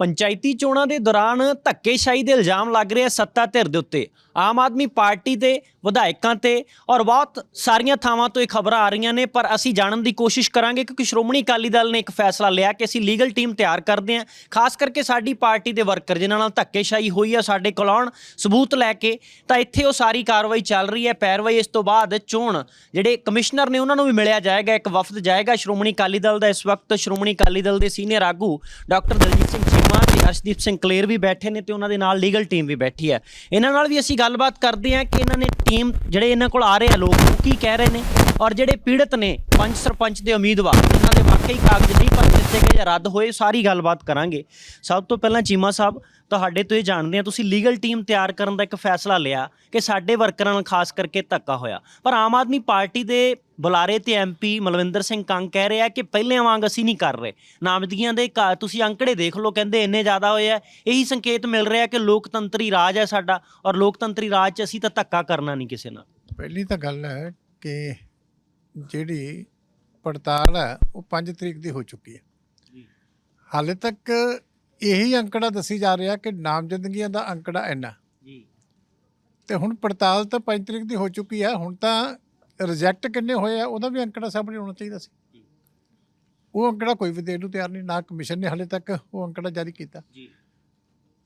ਪੰਚਾਇਤੀ ਚੋਣਾਂ ਦੇ ਦੌਰਾਨ ਧੱਕੇਸ਼ਾਹੀ ਦੇ ਇਲਜ਼ਾਮ ਲੱਗ ਰਹੇ ਆ ਸੱਤਾ ਧਿਰ ਦੇ ਉੱਤੇ। ਆਮ ਆਦਮੀ ਪਾਰਟੀ ਦੇ ਵਿਧਾਇਕਾਂ ਤੇ ਔਰ ਬਹੁਤ ਸਾਰੀਆਂ ਥਾਵਾਂ ਤੋਂ ਇਹ ਖਬਰਾਂ ਆ ਰਹੀਆਂ ਨੇ, ਪਰ ਅਸੀਂ ਜਾਣਨ ਦੀ ਕੋਸ਼ਿਸ਼ ਕਰਾਂਗੇ ਕਿਉਂਕਿ ਸ਼੍ਰੋਮਣੀ ਅਕਾਲੀ ਦਲ ਨੇ ਇੱਕ ਫੈਸਲਾ ਲਿਆ ਕਿ ਅਸੀਂ ਲੀਗਲ ਟੀਮ ਤਿਆਰ ਕਰਦੇ ਹਾਂ। ਖਾਸ ਕਰਕੇ ਸਾਡੀ ਪਾਰਟੀ ਦੇ ਵਰਕਰ, ਜਿਨ੍ਹਾਂ ਨਾਲ ਧੱਕੇਸ਼ਾਹੀ ਹੋਈ ਆ, ਸਾਡੇ ਕੋਲ ਆਉਣ ਸਬੂਤ ਲੈ ਕੇ, ਤਾਂ ਇੱਥੇ ਉਹ ਸਾਰੀ ਕਾਰਵਾਈ ਚੱਲ ਰਹੀ ਹੈ। ਪੈਰਵਾਈ ਇਸ ਤੋਂ ਬਾਅਦ ਚੋਣ, ਜਿਹੜੇ ਕਮਿਸ਼ਨਰ ਨੇ ਉਹਨਾਂ ਨੂੰ ਵੀ ਮਿਲਿਆ ਜਾਏਗਾ, ਇੱਕ ਵਫਦ ਜਾਏਗਾ ਸ਼੍ਰੋਮਣੀ ਅਕਾਲੀ ਦਲ ਦਾ। ਇਸ ਵਕਤ ਸ਼੍ਰੋਮਣੀ ਅਕਾਲੀ ਦਲ ਦੇ ਸੀਨੀਅਰ ਆਗੂ ਡਾਕਟਰ ਦਲਜੀਤ ਸਿੰਘ ਚੀਮਾ ਤੇ ਅਰਸ਼ਦੀਪ ਸਿੰਘ ਕਲੇਰ ਵੀ ਬੈਠੇ ਨੇ ਤੇ ਉਹਨਾਂ ਦੇ ਨਾਲ ਲੀਗਲ ਟੀਮ ਵੀ ਬੈਠੀ ਹੈ। ਇਹਨਾਂ ਨਾਲ ਵੀ ਅਸੀਂ ਗੱਲਬਾਤ ਕਰਦੇ ਹਾਂ ਕਿ ਇਹਨਾਂ ਨੇ ਟੀਮ ਜਿਹੜੇ ਇਹਨਾਂ ਕੋਲ ਆ ਰਹੇ ਆ ਲੋਕ, ਉਹ ਕੀ ਕਹਿ ਰਹੇ ਨੇ ਔਰ ਜਿਹੜੇ ਪੀੜਤ ਨੇ ਪੰਚ ਸਰਪੰਚ ਦੇ ਉਮੀਦਵਾਰ ਇਹਨਾਂ ਦੇ ਵਾਕਈ ਕਾਗਜ਼ ਨਹੀਂ ਭਰ। ਦਿੱਤੇ ਗਏ ਜਾਂ ਰੱਦ ਹੋਏ, ਸਾਰੀ ਗੱਲਬਾਤ ਕਰਾਂਗੇ। ਸਭ ਤੋਂ ਪਹਿਲਾਂ ਚੀਮਾ ਸਾਹਿਬ, ਤੁਹਾਡੇ ਤੋਂ ਇਹ ਜਾਣਦੇ ਆ ਤੁਸੀਂ ਲੀਗਲ ਟੀਮ ਤਿਆਰ ਕਰਨ ਦਾ ਇੱਕ ਫੈਸਲਾ ਲਿਆ ਕਿ ਸਾਡੇ ਵਰਕਰਾਂ ਨਾਲ ਖਾਸ ਕਰਕੇ ਧੱਕਾ ਹੋਇਆ। ਪਰ ਆਮ ਆਦਮੀ ਪਾਰਟੀ ਦੇ ਬੁਲਾਰੇ ਤੇ ਐਮਪੀ ਮਲਵਿੰਦਰ ਸਿੰਘ ਕੰਗ ਕਹਿ ਰਿਹਾ ਕਿ ਪਹਿਲਿਆਂ ਵਾਂਗ ਅਸੀਂ ਨਹੀਂ ਕਰ ਰਹੇ। ਨਾਮਜ਼ਦਗੀਆਂ ਦੇ ਕਾ- ਤੁਸੀਂ ਅੰਕੜੇ ਦੇਖ ਲਓ, ਕਹਿੰਦੇ ਇੰਨੇ ਜ਼ਿਆਦਾ ਹੋਏ ਆ। ਇਹੀ ਸੰਕੇਤ ਮਿਲ ਰਿਹਾ ਕਿ ਲੋਕਤੰਤਰੀ ਰਾਜ ਹੈ ਸਾਡਾ ਔਰ ਲੋਕਤੰਤਰੀ ਰਾਜ 'ਚ ਅਸੀਂ ਤਾਂ ਧੱਕਾ ਕਰਨਾ ਨਹੀਂ ਕਿਸੇ ਨਾਲ। ਪਹਿਲੀ ਤਾਂ ਗੱਲ ਹੈ ਕਿ ਜਿਹੜੀ ਪੜਤਾਲ ਹੈ, ਉਹ 5 ਤਰੀਕ ਦੀ ਹੋ ਚੁੱਕੀ ਹੈ। ਹਾਲੇ ਤੱਕ ਇਹੀ ਅੰਕੜਾ ਦੱਸੀ ਜਾ ਰਿਹਾ ਕਿ ਨਾਮਜ਼ਦਗੀਆਂ ਦਾ ਅੰਕੜਾ ਇੰਨਾ। ਜੀ। ਤੇ ਹੁਣ ਪੜਤਾਲ ਤਾਂ 5 ਤਰੀਕ ਦੀ ਹੋ ਚੁੱਕੀ ਹੈ ਹੁਣ ਤਾਂ ਰਿਜੈਕਟ ਕਿੰਨੇ ਹੋਏ ਆ ਉਹਦਾ ਵੀ ਅੰਕੜਾ ਸਾਹਮਣੇ ਆਉਣਾ ਚਾਹੀਦਾ ਸੀ। ਉਹ ਅੰਕੜਾ ਕੋਈ ਵੀ ਦੇਣ ਨੂੰ ਤਿਆਰ ਨਹੀਂ ਨਾ ਕਮਿਸ਼ਨ ਨੇ ਹਾਲੇ ਤੱਕ ਉਹ ਅੰਕੜਾ ਜਾਰੀ ਕੀਤਾ। ਜੀ।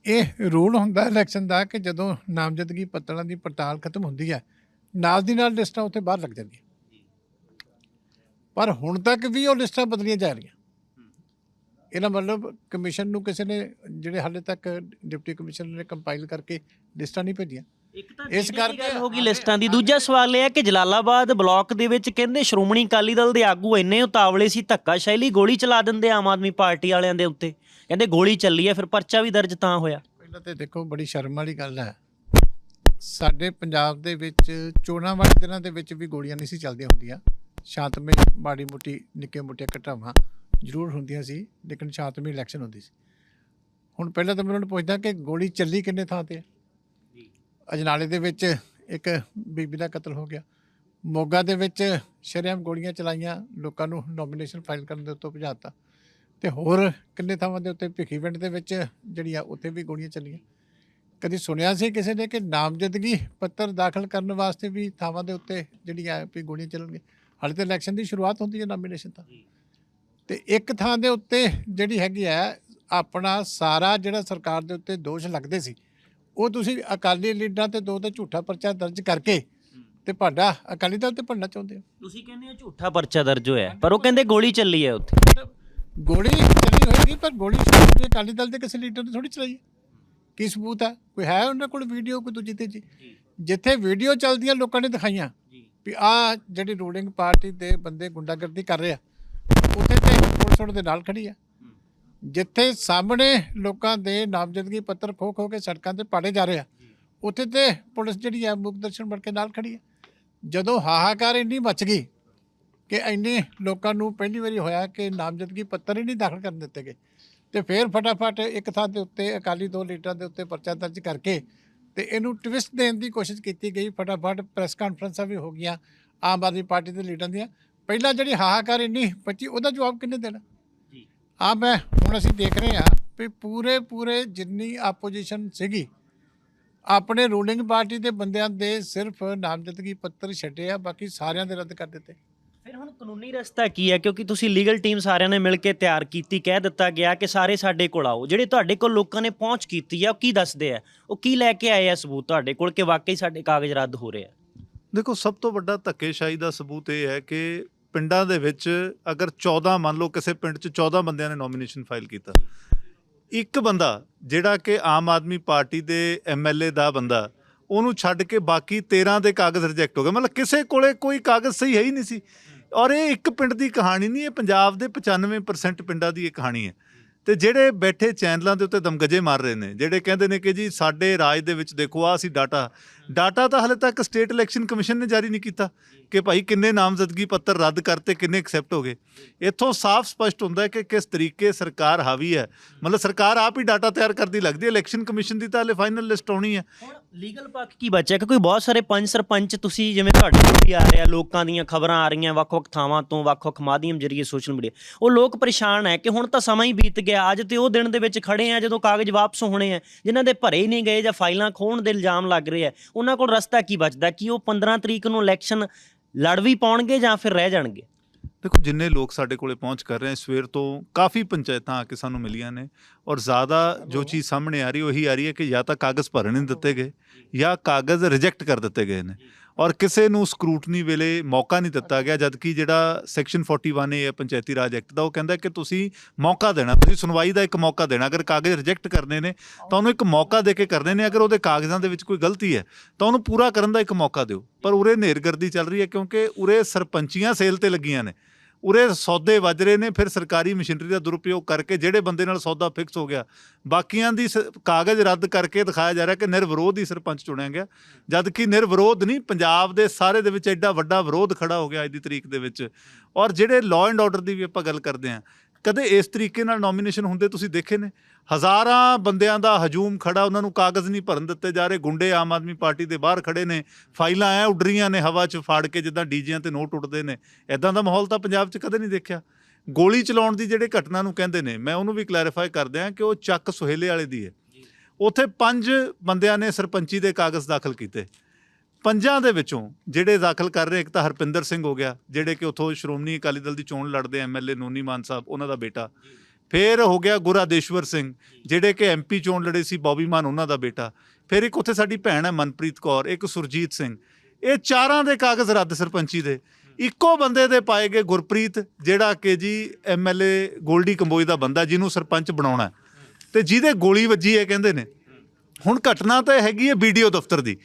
ਇਹ ਰੂਲ ਹੁੰਦਾ ਇਲੈਕਸ਼ਨ ਦਾ ਕਿ ਜਦੋਂ ਨਾਮਜ਼ਦਗੀ ਪੱਤਰਾਂ ਦੀ ਪੜਤਾਲ ਖਤਮ ਹੁੰਦੀ ਹੈ ਨਾਲ ਦੀ ਨਾਲ ਲਿਸਟਾਂ ਉੱਥੇ ਬਾਹਰ ਲੱਗ ਜਾਂਦੀਆਂ। ਪਰ ਹੁਣ ਤੱਕ ਵੀ ਉਹ ਲਿਸਟਾਂ ਬਦਲੀਆਂ ਜਾ ਰਹੀਆਂ। ਇਹਦਾ ਮਤਲਬ ਕਮਿਸ਼ਨ ਨੂੰ ਕਿਸੇ ਨੇ ਜਿਹੜੇ ਹਾਲੇ ਤੱਕ ਡਿਪਟੀ ਕਮਿਸ਼ਨਰ ਨੇ ਕੰਪਾਈਲ ਕਰਕੇ ਲਿਸਟਾਂ ਨਹੀਂ ਭੇਜੀਆਂ। ਇੱਕ ਤਾਂ ਇਸ ਕਰਕੇ ਹੋ ਗਈ ਲਿਸਟਾਂ ਦੀ। ਦੂਜਾ ਸਵਾਲ ਇਹ ਹੈ ਕਿ ਜਲਾਲਾਬਾਦ ਬਲਾਕ ਦੇ ਵਿੱਚ ਕਹਿੰਦੇ ਸ਼੍ਰੋਮਣੀ ਅਕਾਲੀ ਦਲ ਦੇ ਆਗੂ ਇੰਨੇ ਉਤਾਵਲੇ ਸੀ ਧੱਕਾ ਸ਼ੈਲੀ ਗੋਲੀ ਚਲਾ ਦਿੰਦੇ ਆਮ ਆਦਮੀ ਪਾਰਟੀ ਵਾਲਿਆਂ ਦੇ ਉੱਤੇ। ਕਹਿੰਦੇ ਗੋਲੀ ਚੱਲੀ ਹੈ ਫਿਰ ਪਰਚਾ ਵੀ ਦਰਜ ਤਾਂ ਹੋਇਆ। ਪਹਿਲਾਂ ਤੇ ਦੇਖੋ ਬੜੀ ਸ਼ਰਮ ਵਾਲੀ ਗੱਲ ਹੈ। ਸਾਡੇ ਪੰਜਾਬ ਦੇ ਵਿੱਚ ਚੋਣਾਂ ਵਾਲੇ ਦਿਨਾਂ ਦੇ ਵਿੱਚ ਵੀ ਗੋਲੀਆਂ ਨਹੀਂ ਸੀ ਚੱਲਦੀਆਂ ਹੁੰਦੀਆਂ। ਸ਼ਾਂਤਮਈ ਮਾੜੀ ਮੋਟੀ ਨਿੱਕੇ ਮੋਟੀਆਂ ਘਟਨਾਵਾਂ। ਜ਼ਰੂਰ ਹੁੰਦੀਆਂ ਸੀ ਲੇਕਿਨ ਸ਼ਾਂਤਮਈ ਇਲੈਕਸ਼ਨ ਹੁੰਦੀ ਸੀ। ਹੁਣ ਪਹਿਲਾਂ ਤਾਂ ਮੈਂ ਉਹਨਾਂ ਨੂੰ ਪੁੱਛਦਾ ਕਿ ਗੋਲੀ ਚੱਲੀ ਕਿੰਨੇ ਥਾਂ ਤੇ ਹੈ ਅਜਨਾਲੇ ਦੇ ਵਿੱਚ ਇੱਕ ਬੀਬੀ ਦਾ ਕਤਲ ਹੋ ਗਿਆ। ਮੋਗਾ ਦੇ ਵਿੱਚ ਸ਼ਰੇਆਮ ਗੋਲੀਆਂ ਚਲਾਈਆਂ ਲੋਕਾਂ ਨੂੰ ਨੋਮੀਨੇਸ਼ਨ ਫਾਈਲ ਕਰਨ ਦੇ ਉੱਤੇ ਭਜਾਤਾ। ਤੇ ਹੋਰ ਕਿੰਨੇ ਥਾਵਾਂ ਦੇ ਉੱਤੇ ਭਿੱਖੀਵਿੰਡ ਦੇ ਵਿੱਚ ਜਿਹੜੀਆਂ ਉੱਥੇ ਵੀ ਗੋਲੀਆਂ ਚੱਲੀਆਂ। ਕਦੀ ਸੁਣਿਆ ਸੀ ਕਿਸੇ ਨੇ ਕਿ ਨਾਮਜ਼ਦਗੀ ਪੱਤਰ ਦਾਖਲ ਕਰਨ ਵਾਸਤੇ ਵੀ ਥਾਵਾਂ ਦੇ ਉੱਤੇ ਜਿਹੜੀਆਂ ਵੀ ਗੋਲੀਆਂ ਚੱਲਣਗੀਆਂ? ਹਾਲੇ ਤਾਂ ਇਲੈਕਸ਼ਨ ਦੀ ਸ਼ੁਰੂਆਤ ਹੁੰਦੀ ਹੈ ਨਾਮੀਨੇਸ਼ਨ ਤਾਂ। ਤੇ ਇੱਕ ਥਾਂ ਦੇ ਉੱਤੇ ਜਿਹੜੀ ਹੈਗੀ ਹੈ ਆਪਣਾ ਸਾਰਾ ਜਿਹੜਾ ਸਰਕਾਰ ਦੇ ਉੱਤੇ ਦੋਸ਼ ਲੱਗਦੇ ਸੀ ਉਹ ਤੁਸੀਂ ਅਕਾਲੀ ਲੀਡਰਾਂ ਤੇ ਦੋ ਤੇ ਝੂਠਾ ਪਰਚਾ ਦਰਜ ਕਰਕੇ ਤੇ ਭਾਡਾ ਅਕਾਲੀ ਦਲ ਤੇ ਭੰਡਣਾ ਚਾਹੁੰਦੇ ਹੋ? ਤੁਸੀਂ ਕਹਿੰਦੇ ਹੋ ਝੂਠਾ ਪਰਚਾ ਦਰਜ ਹੋਇਆ ਪਰ ਉਹ ਕਹਿੰਦੇ ਗੋਲੀ ਚੱਲੀ ਹੈ ਉੱਥੇ। ਗੋਲੀ ਚੱਲੀ ਹੋਏਗੀ ਪਰ ਗੋਲੀ ਸ਼ਾਇਦ ਅਕਾਲੀ ਦਲ ਦੇ ਕਿਸੇ ਲੀਡਰ ਨੇ ਥੋੜੀ ਚਲਾਈ ਹੈ। ਕੀ ਸਬੂਤ ਹੈ? ਕੋਈ ਹੈ ਉਹਨਾਂ ਕੋਲ ਵੀਡੀਓ ਕੋਈ ਦੂਜੀ ਤੇ ਜੀ। ਜਿੱਥੇ ਵੀਡੀਓ ਚੱਲਦੀਆਂ ਲੋਕਾਂ ਨੇ ਦਿਖਾਈਆਂ ਵੀ ਆ ਜਿਹੜੀ ਰੂਲਿੰਗ ਪਾਰਟੀ ਦੇ ਬੰਦੇ ਗੁੰਡਾਗਰਦੀ ਕਰ ਰਹੇ ਆ ਉਹਨਾਂ ਦੇ ਨਾਲ ਖੜੀ ਆ। ਜਿੱਥੇ ਸਾਹਮਣੇ ਲੋਕਾਂ ਦੇ ਨਾਮਜ਼ਦਗੀ ਪੱਤਰ ਖੋ ਖੋ ਕੇ ਸੜਕਾਂ ਤੇ ਪਾੜੇ ਜਾ ਰਹੇ ਆ ਉੱਥੇ ਤੇ ਪੁਲਿਸ ਜਿਹੜੀ ਆ ਮੁੱਖ ਦਰਸ਼ਨ ਬਣ ਕੇ ਨਾਲ ਖੜੀ ਆ। ਜਦੋਂ ਹਾਹਾਕਾਰ ਇੰਨੀ ਮਚ ਗਈ ਕਿ ਇੰਨੇ ਲੋਕਾਂ ਨੂੰ ਪਹਿਲੀ ਵਾਰੀ ਹੋਇਆ ਕਿ ਨਾਮਜ਼ਦਗੀ ਪੱਤਰ ਹੀ ਨਹੀਂ ਦਾਖਲ ਕਰਨ ਦਿੱਤੇ ਗਏ ਤੇ ਫਿਰ ਫਟਾਫਟ ਇੱਕ ਥਾਂ ਦੇ ਉੱਤੇ ਅਕਾਲੀ ਦੋ ਲੀਡਰਾਂ ਦੇ ਉੱਤੇ ਪਰਚਾ ਦਰਜ ਕਰਕੇ ਤੇ ਇਹਨੂੰ ਟਵਿਸਟ ਦੇਣ ਦੀ ਕੋਸ਼ਿਸ਼ ਕੀਤੀ ਗਈ। ਫਟਾਫਟ ਪ੍ਰੈਸ ਕਾਨਫਰੰਸਾਂ ਵੀ ਹੋ ਗਈਆਂ ਆਮ ਆਦਮੀ ਪਾਰਟੀ ਦੇ ਲੀਡਰਾਂ ਦੀਆਂ। ਪਹਿਲਾਂ ਜਿਹੜੀ ਹਾਹਾਕਾਰ ਇੰਨੀ ਪੱਚੀ ਉਹਦਾ ਜਵਾਬ ਕਿੰਨੇ ਦੇਣਾ? ਆ ਮੈਂ ਹੁਣ ਅਸੀਂ ਦੇਖ ਰਹੇ ਹਾਂ ਵੀ ਪੂਰੇ ਪੂਰੇ ਜਿੰਨੀ ਆਪੋਜੀਸ਼ਨ ਸੀਗੀ ਆਪਣੇ ਰੂਲਿੰਗ ਪਾਰਟੀ ਦੇ ਬੰਦਿਆਂ ਦੇ ਸਿਰਫ ਨਾਮਜ਼ਦਗੀ ਪੱਤਰ ਛੱਡੇ ਆ ਬਾਕੀ ਸਾਰਿਆਂ ਦੇ ਰੱਦ ਕਰ ਦਿੱਤੇ। ਫਿਰ ਹੁਣ ਕਾਨੂੰਨੀ ਰਸਤਾ ਕੀ ਹੈ? ਕਿਉਂਕਿ ਤੁਸੀਂ ਲੀਗਲ ਟੀਮ ਸਾਰਿਆਂ ਨੇ ਮਿਲ ਕੇ ਤਿਆਰ ਕੀਤੀ ਕਹਿ ਦਿੱਤਾ ਗਿਆ ਕਿ ਸਾਰੇ ਸਾਡੇ ਕੋਲ ਆਓ। ਜਿਹੜੇ ਤੁਹਾਡੇ ਕੋਲ ਲੋਕਾਂ ਨੇ ਪਹੁੰਚ ਕੀਤੀ ਆ ਉਹ ਕੀ ਦੱਸਦੇ ਆ? ਉਹ ਕੀ ਲੈ ਕੇ ਆਏ ਆ ਸਬੂਤ ਤੁਹਾਡੇ ਕੋਲ ਕਿ ਵਾਕਈ ਸਾਡੇ ਕਾਗਜ਼ ਰੱਦ ਹੋ ਰਹੇ ਆ? ਦੇਖੋ ਸਭ ਤੋਂ ਵੱਡਾ ਧੱਕੇਸ਼ਾਹੀ ਦਾ ਸਬੂਤ ਇਹ ਹੈ ਕਿ ਪਿੰਡਾਂ ਦੇ ਵਿੱਚ ਅਗਰ 14 ਮੰਨ ਲਓ ਕਿਸੇ ਪਿੰਡ 'ਚ 14 ਬੰਦਿਆਂ ਨੇ ਨੋਮੀਨੇਸ਼ਨ ਫਾਈਲ ਕੀਤਾ। ਇੱਕ ਬੰਦਾ ਜਿਹੜਾ ਕਿ ਆਮ ਆਦਮੀ ਪਾਰਟੀ ਦੇ ਐਮਐਲਏ ਦਾ ਬੰਦਾ, ਉਹਨੂੰ ਛੱਡ ਕੇ ਬਾਕੀ 13 ਦੇ ਕਾਗਜ਼ ਰਿਜੈਕਟ ਹੋ ਗਏ। ਮਤਲਬ ਕਿਸੇ ਕੋਲੇ ਕੋਈ ਕਾਗਜ਼ ਸਹੀ ਹੈ ਹੀ ਨਹੀਂ ਸੀ। ਔਰ ਇਹ ਇੱਕ ਪਿੰਡ ਦੀ ਕਹਾਣੀ ਨਹੀਂ, ਇਹ ਪੰਜਾਬ ਦੇ 95% ਪਿੰਡਾਂ ਦੀ ਇਹ ਕਹਾਣੀ ਹੈ। ਤੇ ਜਿਹੜੇ ਬੈਠੇ ਚੈਨਲਾਂ ਦੇ ਉੱਤੇ ਦਮਗਜੇ ਮਾਰ ਰਹੇ ਨੇ, ਜਿਹੜੇ ਕਹਿੰਦੇ ਨੇ ਕਿ ਜੀ ਸਾਡੇ ਰਾਜ ਦੇ ਵਿੱਚ ਦੇਖੋ ਆ ਅਸੀਂ ਡਾਟਾ। ਡਾਟਾ ਤਾਂ ਹਲੇ ਤੱਕ ਸਟੇਟ ਇਲੈਕਸ਼ਨ ਕਮਿਸ਼ਨ ਨੇ ਜਾਰੀ ਨਹੀਂ ਕੀਤਾ ਕਿ ਭਾਈ ਕਿੰਨੇ ਨਾਮਜ਼ਦਗੀ ਪੱਤਰ ਰੱਦ ਕਰਤੇ, ਕਿੰਨੇ ਐਕਸੈਪਟ ਹੋ ਗਏ। ਇੱਥੋਂ ਸਾਫ਼ ਸਪਸ਼ਟ ਹੁੰਦਾ ਹੈ ਕਿ ਕਿਸ ਤਰੀਕੇ ਸਰਕਾਰ ਹਾਵੀ ਹੈ। ਮਤਲਬ ਸਰਕਾਰ ਆਪ ਹੀ ਡਾਟਾ ਤਿਆਰ ਕਰਦੀ ਲੱਗਦੀ ਹੈ, ਇਲੈਕਸ਼ਨ ਕਮਿਸ਼ਨ ਦੀ ਤਾਂ ਹਲੇ ਫਾਈਨਲ ਲਿਸਟ ਆਉਣੀ ਹੈ। ਲੀਗਲ ਪੱਖ ਕੀ ਬਚਿਆ? ਕਿਉਂਕਿ ਬਹੁਤ ਸਾਰੇ ਪੰਚ ਸਰਪੰਚ ਤੁਸੀਂ ਜਿਵੇਂ ਤੁਹਾਡੇ ਕੋਲ ਵੀ ਆ ਰਿਹਾ ਲੋਕਾਂ ਦੀਆਂ ਖਬਰਾਂ ਆ ਰਹੀਆਂ, ਵੱਖ-ਵੱਖ ਥਾਵਾਂ ਤੋਂ ਵੱਖ-ਵੱਖ ਮਾਧਿਅਮ ਜਰੀਏ ਸੋਸ਼ਲ ਮੀਡੀਆ। ਉਹ ਲੋਕ ਪਰੇਸ਼ਾਨ ਹੈ ਕਿ ਹੁਣ ਤਾਂ ਸਮਾਂ ਹੀ ਬੀਤ ਗਿਆ। ਅੱਜ ਤੇ ਉਹ ਦਿਨ ਦੇ ਵਿੱਚ ਖੜੇ ਆ ਜਦੋਂ ਕਾਗਜ਼ ਵਾਪਸ ਹੋਣੇ ਆ, ਜਿਨ੍ਹਾਂ ਦੇ ਭਰੇ ਹੀ ਨਹੀਂ ਗਏ ਜਾਂ ਫਾਈਲਾਂ ਖੋਣ ਦੇ ਇਲਜ਼ਾਮ ਲੱਗ ਰਹੇ ਆ। ਉਹਨਾਂ ਕੋਲ ਰਸਤਾ ਕੀ ਬਚਦਾ? ਕਿ ਉਹ 15 ਤਰੀਕ ਨੂੰ ਇਲੈਕਸ਼ਨ ਲੜ ਵੀ ਪਾਉਣਗੇ ਜਾਂ ਫਿਰ ਰਹਿ ਜਾਣਗੇ? ਦੇਖੋ ਜਿੰਨੇ ਲੋਕ ਸਾਡੇ ਕੋਲੇ ਪਹੁੰਚ ਕਰ ਰਹੇ ਆ ਸਵੇਰ ਤੋਂ ਕਾਫੀ ਪੰਚਾਇਤਾਂ ਆ ਕੇ ਸਾਨੂੰ ਮਿਲੀਆਂ ਨੇ ਔਰ ਜ਼ਿਆਦਾ ਜੋ ਚੀਜ਼ ਸਾਹਮਣੇ ਆ ਰਹੀ ਉਹੀ ਆ ਰਹੀ ਹੈ ਕਿ ਜਾਂ ਤਾਂ ਕਾਗਜ਼ ਭਰਨ ਨਹੀਂ ਦਿੱਤੇ ਗਏ ਜਾਂ ਕਾਗਜ਼ ਰਿਜੈਕਟ ਕਰ ਦਿੱਤੇ ਗਏ ਨੇ ਔਰ ਕਿਸੇ ਨੂੰ ਸਕਰੂਟਨੀ ਵੇਲੇ ਮੌਕਾ ਨਹੀਂ ਦਿੱਤਾ ਗਿਆ ਜਦਕਿ ਜਿਹੜਾ ਸੈਕਸ਼ਨ 41 ਹੈ ਪੰਚਾਇਤੀ ਰਾਜ ਐਕਟ ਦਾ ਉਹ ਕਹਿੰਦਾ ਕਿ ਤੁਸੀਂ ਮੌਕਾ ਦੇਣਾ ਤੁਸੀਂ ਸੁਣਵਾਈ ਦਾ ਇੱਕ ਮੌਕਾ ਦੇਣਾ ਅਗਰ ਕਾਗਜ਼ ਰਿਜੈਕਟ ਕਰਨੇ ਨੇ ਤਾਂ ਉਹਨੂੰ ਇੱਕ ਮੌਕਾ ਦੇ ਕੇ ਕਰਨੇ ਨੇ ਅਗਰ ਉਹਦੇ ਕਾਗਜ਼ਾਂ ਦੇ ਵਿੱਚ ਕੋਈ ਗਲਤੀ ਹੈ ਤਾਂ ਉਹਨੂੰ ਪੂਰਾ ਕਰਨ ਦਾ ਇੱਕ ਮੌਕਾ ਦਿਓ। ਪਰ ਉਰੇ ਨੇਰਗਰਦੀ ਚੱਲ ਰਹੀ ਹੈ ਕਿਉਂਕਿ ਉਰੇ ਸਰਪੰਚੀਆਂ ਸੇਲ ਤੇ ਲੱਗੀਆਂ ਨੇ। ਉਰੇ ਸੌਦੇ ਵੱਜ ਰਹੇ ਨੇ, ਫਿਰ ਸਰਕਾਰੀ ਮਸ਼ੀਨਰੀ ਦਾ ਦੁਰਉਪਯੋਗ ਕਰਕੇ ਜਿਹੜੇ ਬੰਦੇ ਨਾਲ ਸੌਦਾ ਫਿਕਸ ਹੋ ਗਿਆ। ਬਾਕੀਆਂ ਦੀ ਸ- ਕਾਗਜ਼ ਰੱਦ ਕਰਕੇ ਦਿਖਾਇਆ ਜਾ ਰਿਹਾ ਕਿ ਨਿਰਵਿਰੋਧ ਹੀ ਸਰਪੰਚ ਚੁਣਿਆ ਗਿਆ। ਜਦ ਕਿ ਨਿਰਵਿਰੋਧ ਨਹੀਂ, ਪੰਜਾਬ ਦੇ ਸਾਰੇ ਦੇ ਵਿੱਚ ਐਡਾ ਵੱਡਾ ਵਿਰੋਧ ਖੜਾ ਹੋ ਗਿਆ ਅੱਜ ਦੀ ਤਰੀਕ ਦੇ ਵਿੱਚ। ਔਰ ਜਿਹੜੇ ਲਾਅ ਐਂਡ ਆਰਡਰ ਦੀ ਵੀ ਆਪਾਂ ਗੱਲ ਕਰਦੇ ਹਾਂ ਕਦੇ ਇਸ ਤਰੀਕੇ ਨਾਲ ਨੋਮੀਨੇਸ਼ਨ ਹੁੰਦੇ ਤੁਸੀਂ ਦੇਖੇ ਨੇ? ਹਜ਼ਾਰਾਂ ਬੰਦਿਆਂ ਦਾ ਹਜੂਮ ਖੜਾ ਉਹਨਾਂ ਨੂੰ ਕਾਗਜ਼ ਨਹੀਂ ਭਰਨ ਦਿੱਤੇ ਜਾ ਰਹੇ ਗੁੰਡੇ ਆਮ ਆਦਮੀ ਪਾਰਟੀ ਦੇ ਬਾਹਰ ਖੜੇ ਨੇ ਫਾਈਲਾਂ ਐ ਉੱਡ ਰਹੀਆਂ ਨੇ ਹਵਾ 'ਚ ਫਾੜ ਕੇ ਜਿੱਦਾਂ ਡੀਜਿਆਂ ਤੇ ਨੋਟ ਉੱਡਦੇ ਨੇ। ਐਦਾਂ ਦਾ ਮਾਹੌਲ ਤਾਂ ਪੰਜਾਬ 'ਚ ਕਦੇ ਨਹੀਂ ਦੇਖਿਆ। ਗੋਲੀ ਚਲਾਉਣ ਦੀ ਜਿਹੜੇ ਘਟਨਾ ਨੂੰ ਕਹਿੰਦੇ ਨੇ ਮੈਂ ਉਹਨੂੰ ਵੀ ਕਲੈਰੀਫਾਈ ਕਰਦੇ ਹਾਂ ਕਿ ਉਹ ਚੱਕ ਸੁਹੇਲੇ ਵਾਲੇ ਦੀ ਹੈ। ਉੱਥੇ ਪੰਜ ਬੰਦਿਆਂ ਨੇ ਸਰਪੰਚੀ ਦੇ ਕਾਗਜ਼ ਦਾਖਲ ਕੀਤੇ। ਪੰਜਾਂ ਦੇ ਵਿੱਚੋਂ ਜਿਹੜੇ ਦਾਖਲ ਕਰ ਰਹੇ, ਇੱਕ ਤਾਂ ਹਰਪਿੰਦਰ ਸਿੰਘ ਹੋ ਗਿਆ, ਜਿਹੜੇ ਕਿ ਉਥੋਂ ਸ਼੍ਰੋਮਣੀ ਅਕਾਲੀ ਦਲ ਦੀ ਚੋਣ ਲੜਦੇ ਐਮਐਲਏ ਨੋਨੀ ਮਾਨ ਸਾਹਿਬ, ਉਹਨਾਂ ਦਾ ਬੇਟਾ। ਫਿਰ ਹੋ ਗਿਆ ਗੁਰਾਦੇਸ਼ਵਰ ਸਿੰਘ, ਜਿਹੜੇ ਕਿ ਐਮਪੀ ਚੋਣ ਲੜੇ ਸੀ, ਬੌਬੀ ਮਾਨ ਉਹਨਾਂ ਦਾ ਬੇਟਾ। ਫਿਰ ਇੱਕ ਉੱਥੇ ਸਾਡੀ ਭੈਣ ਹੈ, ਮਨਪ੍ਰੀਤ ਕੌਰ, ਇੱਕ ਸੁਰਜੀਤ ਸਿੰਘ। ਇਹ ਚਾਰਾਂ ਦੇ ਕਾਗਜ਼ ਰੱਦ ਸਰਪੰਚੀ ਦੇ। ਇੱਕੋ ਬੰਦੇ ਦੇ ਪਾਏ ਗਏ ਗੁਰਪ੍ਰੀਤ, ਜਿਹੜਾ ਕਿ ਜੀ ਐਮਐਲਏ ਗੋਲਡੀ ਕੰਬੋਜ ਦਾ ਬੰਦਾ, ਜਿਹਨੂੰ ਸਰਪੰਚ ਬਣਾਉਣਾ ਹੈ। ਤੇ ਜਿਹਦੇ ਗੋਲੀ ਵੱਜੀ ਹੈ, ਕਹਿੰਦੇ ਨੇ। ਹੁਣ ਘਟਨਾ ਤਾਂ ਹੈਗੀ ਹੈ ਵੀਡੀਓ ਦਫ਼ਤਰ ਦੀ।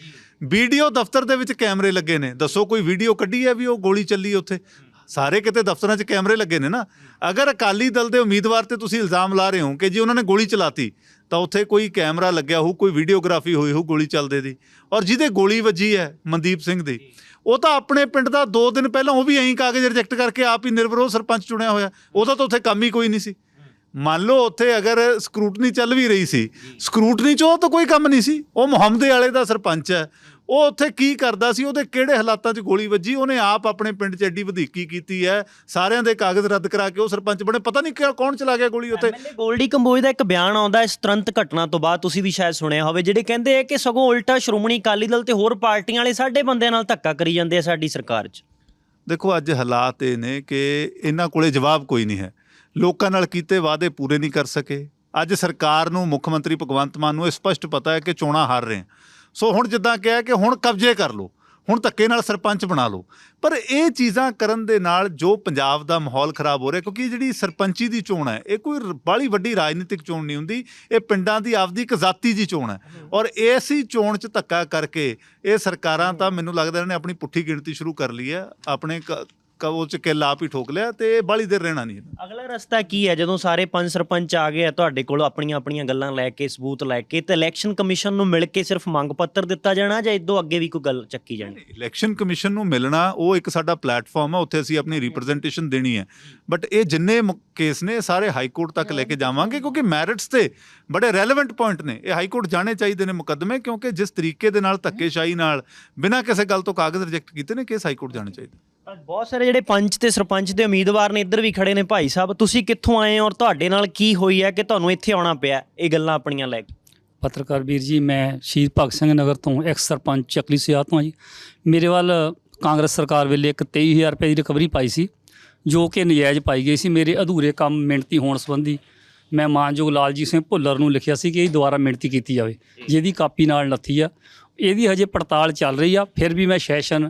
ਵੀਡੀਓ ਦਫ਼ਤਰ ਦੇ ਵਿੱਚ ਕੈਮਰੇ ਲੱਗੇ ਨੇ। ਦੱਸੋ ਕੋਈ ਵੀਡੀਓ ਕੱਢੀ ਹੈ ਵੀ ਉਹ ਗੋਲੀ ਚੱਲੀ ਉੱਥੇ? ਸਾਰੇ ਕਿਤੇ ਦਫ਼ਤਰਾਂ 'ਚ ਕੈਮਰੇ ਲੱਗੇ ਨੇ ਨਾ। ਅਗਰ ਅਕਾਲੀ ਦਲ ਦੇ ਉਮੀਦਵਾਰ ਤੇ ਤੁਸੀਂ ਇਲਜ਼ਾਮ ਲਾ ਰਹੇ ਹੋ ਕਿ ਜੀ ਉਹਨਾਂ ਨੇ ਗੋਲੀ ਚਲਾਤੀ, ਤਾਂ ਉੱਥੇ ਕੋਈ ਕੈਮਰਾ ਲੱਗਿਆ ਹੋਊ, ਕੋਈ ਵੀਡੀਓਗ੍ਰਾਫੀ ਹੋਈ ਹੋਊ ਗੋਲੀ ਚੱਲਦੇ ਦੀ। ਔਰ ਜਿਹਦੇ ਗੋਲੀ ਵੱਜੀ ਹੈ ਮਨਦੀਪ ਸਿੰਘ ਦੀ, ਉਹ ਤਾਂ ਆਪਣੇ ਪਿੰਡ ਦਾ 2 ਦਿਨ ਪਹਿਲਾਂ ਉਹ ਵੀ ਐਂ ਕਾਗਜ਼ ਰਿਜੈਕਟ ਕਰਕੇ ਆਪ ਹੀ ਨਿਰਵਰੋਧ ਸਰਪੰਚ ਚੁਣਿਆ ਹੋਇਆ। ਉਹਦਾ ਤਾਂ ਉੱਥੇ ਕੰਮ ਹੀ ਕੋਈ ਨਹੀਂ ਸੀ। ਮੰਨ ਲਓ ਉੱਥੇ ਅਗਰ ਸਕਰੂਟਨੀ ਚੱਲ ਵੀ ਰਹੀ ਸੀ ਸਕਰੂਟਨੀ 'ਚ ਉਹ ਤਾਂ ਕੋਈ ਕੰਮ ਨਹੀਂ ਸੀ। ਉਹ ਮੁਹੰਮਦੇ ਵਾਲੇ ਦਾ ਸਰਪੰਚ ਹੈ। ਉਹ ਉੱਥੇ ਕੀ ਕਰਦਾ ਸੀ ਉਹਦੇ ਕਿਹੜੇ ਹਾਲਾਤਾਂ 'ਚ ਗੋਲੀ ਵੱਜੀ ਉਹਨੇ ਆਪ ਆਪਣੇ ਪਿੰਡ 'ਚ ਐਡੀ ਵਧੀਕੀ ਕੀਤੀ ਹੈ। ਸਾਰਿਆਂ ਦੇ ਕਾਗਜ਼ ਰੱਦ ਕਰਾ ਕੇ ਉਹ ਸਰਪੰਚ ਬਣੇ। ਪਤਾ ਨਹੀਂ ਕਿ- ਕੌਣ ਚਲਾ ਗਿਆ ਗੋਲੀ ਉੱਥੇ? ਐਮਐਲਏ ਗੋਲਡੀ ਕੰਬੋਜ ਦਾ ਇੱਕ ਬਿਆਨ ਆਉਂਦਾ ਇਸ ਤੁਰੰਤ ਘਟਨਾ ਤੋਂ ਬਾਅਦ ਤੁਸੀਂ ਵੀ ਸ਼ਾਇਦ ਸੁਣਿਆ ਹੋਵੇ ਜਿਹੜੇ ਕਹਿੰਦੇ ਆ ਕਿ ਸਗੋਂ ਉਲਟਾ ਸ਼੍ਰੋਮਣੀ ਅਕਾਲੀ ਦਲ ਤੇ ਹੋਰ ਪਾਰਟੀਆਂ ਵਾਲੇ ਸਾਡੇ ਬੰਦਿਆਂ ਨਾਲ ਧੱਕਾ ਕਰੀ ਜਾਂਦੇ ਆ ਸਾਡੀ ਸਰਕਾਰ 'ਚ। ਦੇਖੋ ਅੱਜ ਹਾਲਾਤ ਇਹ ਨੇ ਕਿ ਇਹਨਾਂ ਕੋਲੇ ਜਵਾਬ ਕੋਈ ਨਹੀਂ ਹੈ। ਲੋਕਾਂ ਨਾਲ ਕੀਤੇ ਵਾਅਦੇ ਪੂਰੇ ਨਹੀਂ ਕਰ ਸਕੇ। ਅੱਜ ਸਰਕਾਰ ਨੂੰ, ਮੁੱਖ ਮੰਤਰੀ ਭਗਵੰਤ ਮਾਨ ਨੂੰ ਇਹ ਸਪਸ਼ਟ ਪਤਾ ਹੈ ਕਿ ਚੋਣਾਂ ਹਾਰ ਰਹੇ ਹਾਂ ਸੋ ਹੁਣ ਜਿੱਦਾਂ ਕਿਹਾ ਕਿ ਹੁਣ ਕਬਜ਼ੇ ਕਰ ਲਓ, ਹੁਣ ਧੱਕੇ ਨਾਲ ਸਰਪੰਚ ਬਣਾ ਲਓ। ਪਰ ਇਹ ਚੀਜ਼ਾਂ ਕਰਨ ਦੇ ਨਾਲ ਜੋ ਪੰਜਾਬ ਦਾ ਮਾਹੌਲ ਖਰਾਬ ਹੋ ਰਿਹਾ, ਕਿਉਂਕਿ ਜਿਹੜੀ ਸਰਪੰਚੀ ਦੀ ਚੋਣ ਹੈ, ਇਹ ਕੋਈ ਬਾਲੀ ਵੱਡੀ ਰਾਜਨੀਤਿਕ ਚੋਣ ਨਹੀਂ ਹੁੰਦੀ, ਇਹ ਪਿੰਡਾਂ ਦੀ ਆਪਦੀ ਇੱਕ ਜ਼ਾਤੀ ਦੀ ਚੋਣ ਹੈ। ਔਰ ਐਸੀ ਚੋਣ 'ਚ ਧੱਕਾ ਕਰਕੇ ਇਹ ਸਰਕਾਰਾਂ ਤਾਂ ਮੈਨੂੰ ਲੱਗਦਾ ਇਹਨਾਂ ਨੇ ਆਪਣੀ ਪੁੱਠੀ ਗਿਣਤੀ ਸ਼ੁਰੂ ਕਰ ਲਈ ਹੈ, ਆਪਣੇ ਕ- ਕ- ਉਹ 'ਚ ਕਿੱਲ ਆਪ ਹੀ ਠੋਕ ਲਿਆ ਤੇ ਬਾਲੀ ਦੇਰ ਰਹਿਣਾ ਨਹੀਂ। ਅਗਲਾ ਰਸਤਾ ਕੀ ਹੈ? ਜਦੋਂ ਸਾਰੇ ਪੰਜ ਸਰਪੰਚ ਆ ਗਏ ਆ ਤੁਹਾਡੇ ਕੋਲ ਆਪਣੀਆਂ ਆਪਣੀਆਂ ਗੱਲਾਂ ਲੈ ਕੇ ਸਬੂਤ ਲੈ ਕੇ ਤੇ ਇਲੈਕਸ਼ਨ ਕਮਿਸ਼ਨ ਨੂੰ ਮਿਲ ਕੇ ਸਿਰਫ ਮੰਗ ਪੱਤਰ ਦਿੱਤਾ ਜਾਣਾ ਜਾਂ ਇਦੋਂ ਅੱਗੇ ਵੀ ਕੋਈ ਗੱਲ ਚੱਕੀ ਜਾਣੀ? ਇਲੈਕਸ਼ਨ ਕਮਿਸ਼ਨ ਨੂੰ ਮਿਲਣਾ ਉਹ ਇੱਕ ਸਾਡਾ ਪਲੇਟਫਾਰਮ ਹੈ ਉੱਥੇ ਅਸੀਂ ਆਪਣੀ ਰਿਪਰੈਜ਼ੈਂਟੇਸ਼ਨ ਦੇਣੀ ਹੈ। ਬਟ ਇਹ ਜਿੰਨੇ ਕੇਸ ਨੇ ਸਾਰੇ ਹਾਈ ਕੋਰਟ ਤੱਕ ਲੈ ਕੇ ਜਾਵਾਂਗੇ ਕਿਉਂਕਿ ਮੈਰਿਟਸ ਤੇ ਬੜੇ ਰੈਲੇਵੈਂਟ ਪੁਆਇੰਟ ਨੇ। ਇਹ ਹਾਈ ਕੋਰਟ ਜਾਣੇ ਚਾਹੀਦੇ ਨੇ ਮੁਕੱਦਮੇ ਕਿਉਂਕਿ ਜਿਸ ਤਰੀਕੇ ਦੇ ਨਾਲ ਧੱਕੇਸ਼ਾਹੀ ਨਾਲ ਬਿਨਾਂ ਕਿਸੇ ਗੱਲ ਤੋਂ ਕਾਗਜ਼ ਰਿਜੈਕਟ ਕੀਤੇ ਨੇ ਕੇਸ ਹਾਈ ਕੋਰਟ ਜਾਣੇ ਚਾਹੀਦੇ। ਬਹੁਤ ਸਾਰੇ ਜਿਹੜੇ ਪੰਚ ਤੇ ਸਰਪੰਚ ਦੇ ਉਮੀਦਵਾਰ ਨੇ ਇੱਧਰ ਵੀ ਖੜੇ ਨੇ ਭਾਈ ਸਾਹਿਬ, ਤੁਸੀਂ ਕਿੱਥੋਂ ਆਏ ਹੋ ਔਰ ਤੁਹਾਡੇ ਨਾਲ ਕੀ ਹੋਈ ਹੈ ਕਿ ਤੁਹਾਨੂੰ ਇੱਥੇ ਆਉਣਾ ਪਿਆ, ਇਹ ਗੱਲਾਂ ਆਪਣੀਆਂ ਲੈ ਕੇ? ਪੱਤਰਕਾਰ ਵੀਰ ਜੀ, ਮੈਂ ਸ਼ਹੀਦ ਭਗਤ ਸਿੰਘ ਨਗਰ ਤੋਂ ਐਕਸ ਸਰਪੰਚ ਚੱਕਲੀ ਸਿਆਹ ਤੋਂ ਜੀ। ਮੇਰੇ ਵੱਲ ਕਾਂਗਰਸ ਸਰਕਾਰ ਵੇਲੇ ਇੱਕ 23000 ਰੁਪਏ ਦੀ ਰਿਕਵਰੀ ਪਾਈ ਸੀ, ਜੋ ਕਿ ਨਜਾਇਜ਼ ਪਾਈ ਗਈ ਸੀ। ਮੇਰੇ ਅਧੂਰੇ ਕੰਮ ਮਿਣਤੀ ਹੋਣ ਸੰਬੰਧੀ ਮੈਂ ਮਾਨਯੋਗ ਲਾਲਜੀਤ ਸਿੰਘ ਭੁੱਲਰ ਨੂੰ ਲਿਖਿਆ ਸੀ ਕਿ ਇਹ ਦੁਬਾਰਾ ਮਿਣਤੀ ਕੀਤੀ ਜਾਵੇ, ਜਿਹਦੀ ਕਾਪੀ ਨਾਲ ਨੱਥੀ ਆ। ਇਹਦੀ ਹਜੇ ਪੜਤਾਲ ਚੱਲ ਰਹੀ ਆ, ਫਿਰ ਵੀ ਮੈਂ ਸੈਸ਼ਨ